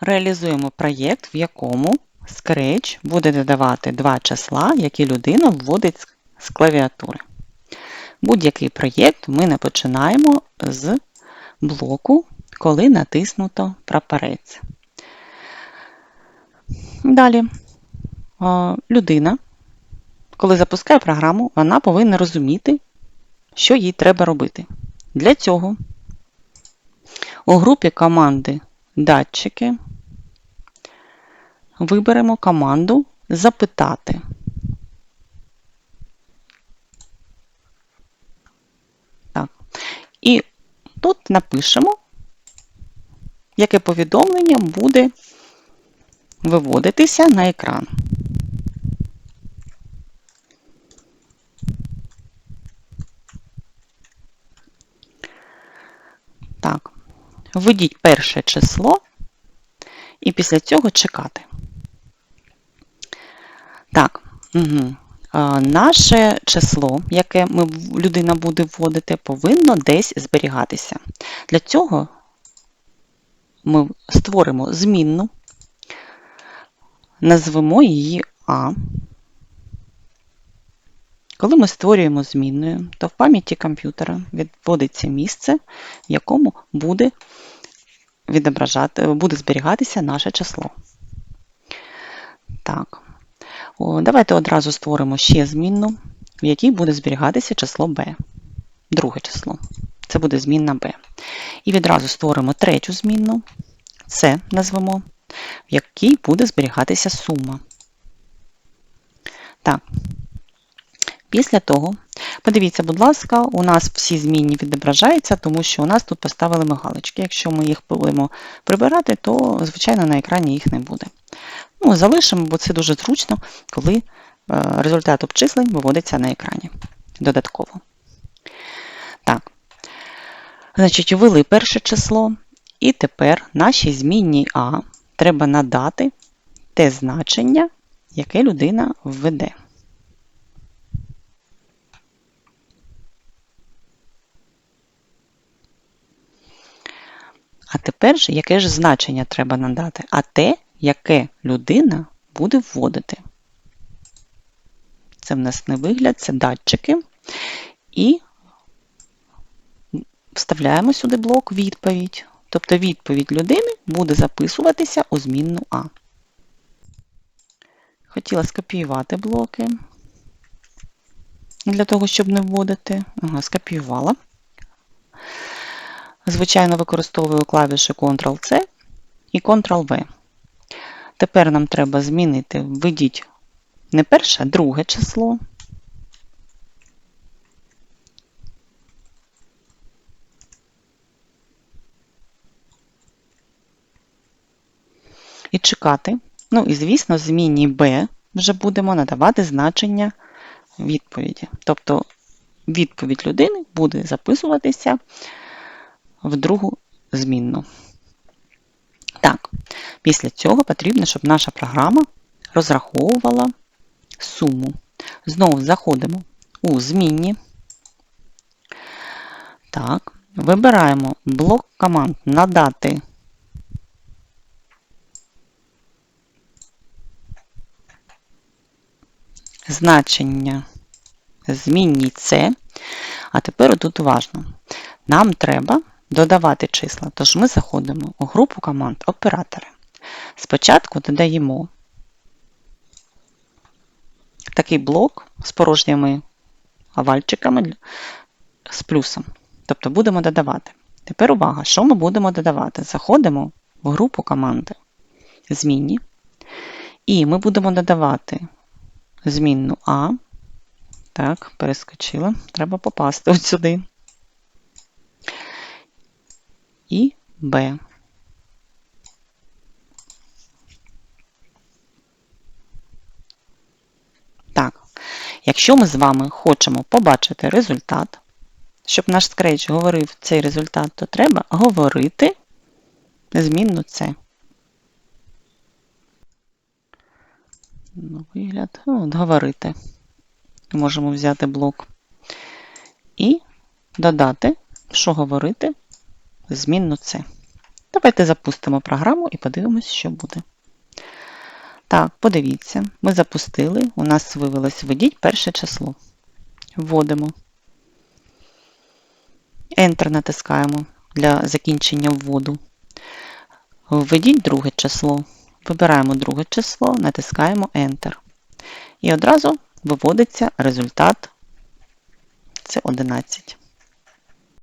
Реалізуємо проєкт, в якому Scratch буде додавати два числа, які людина вводить з- клавіатури. Будь-який проєкт ми не починаємо з блоку, коли натиснуто прапорець. Далі, е, людина, коли запускає програму, вона повинна розуміти, що їй треба робити. Для цього у групі команди Датчики виберемо команду Запитати. Так. І тут напишемо, яке повідомлення буде виводитися на екран. Так, введіть перше число і після цього чекати. Так, угу. наше число, яке ми, людина буде вводити, повинно десь зберігатися. Для цього ми створимо змінну, назвемо її А. Коли ми створюємо змінною, то в пам'яті комп'ютера відводиться місце, в якому буде відображати, буде зберігатися наше число. Так. Давайте одразу створимо ще змінну, в якій буде зберігатися число b. Друге число. Це буде змінна b. І відразу створимо третю змінну, c назвемо, в якій буде зберігатися сума. Так. Після того, подивіться, будь ласка, у нас всі змінні відображаються, тому що у нас тут поставили ми галочки. Якщо ми їх будемо прибирати, то, звичайно, на екрані їх не буде. Ну, залишимо, бо це дуже зручно, коли е, результат обчислень виводиться на екрані додатково. Так. Значить, ввели перше число, і тепер нашій змінній А треба надати те значення, яке людина введе. А тепер же, яке ж значення треба надати? А те, яке людина буде вводити. Це в нас не вигляд, це датчики. І вставляємо сюди блок відповідь. Тобто відповідь людини буде записуватися у змінну А. Хотіла скопіювати блоки. Для того, щоб не вводити. Ага, скопіювала. Звичайно, використовую клавіші Ctrl-C і Ctrl-V. Тепер нам треба змінити, введіть не перше, а друге число. І чекати. Ну і, звісно, зміні B вже будемо надавати значення відповіді. Тобто відповідь людини буде записуватися в другу змінну. Так, після цього потрібно, щоб наша програма розраховувала суму. Знову заходимо у змінні. Так, вибираємо блок команд надати. Значення змінній С. А тепер тут уважно. Нам треба додавати числа, тож ми заходимо у групу команд Оператори. Спочатку додаємо такий блок з порожніми овальчиками з плюсом. Тобто будемо додавати. Тепер увага, що ми будемо додавати? Заходимо в групу команди змінні, і ми будемо додавати змінну А. Так, перескочила. Треба попасти от сюди. І Б. Так, якщо ми з вами хочемо побачити результат, щоб наш Scratch говорив цей результат, то треба говорити змінну С. Вигляд, ну, от говорити. Можемо взяти блок і додати, що говорити, змінну С. Давайте запустимо програму і подивимось, що буде. Так, подивіться, ми запустили, у нас вивелось введіть перше число. Вводимо. Enter натискаємо для закінчення вводу. Введіть друге число. Вибираємо друге число, натискаємо Enter. І одразу виводиться результат. Це 11.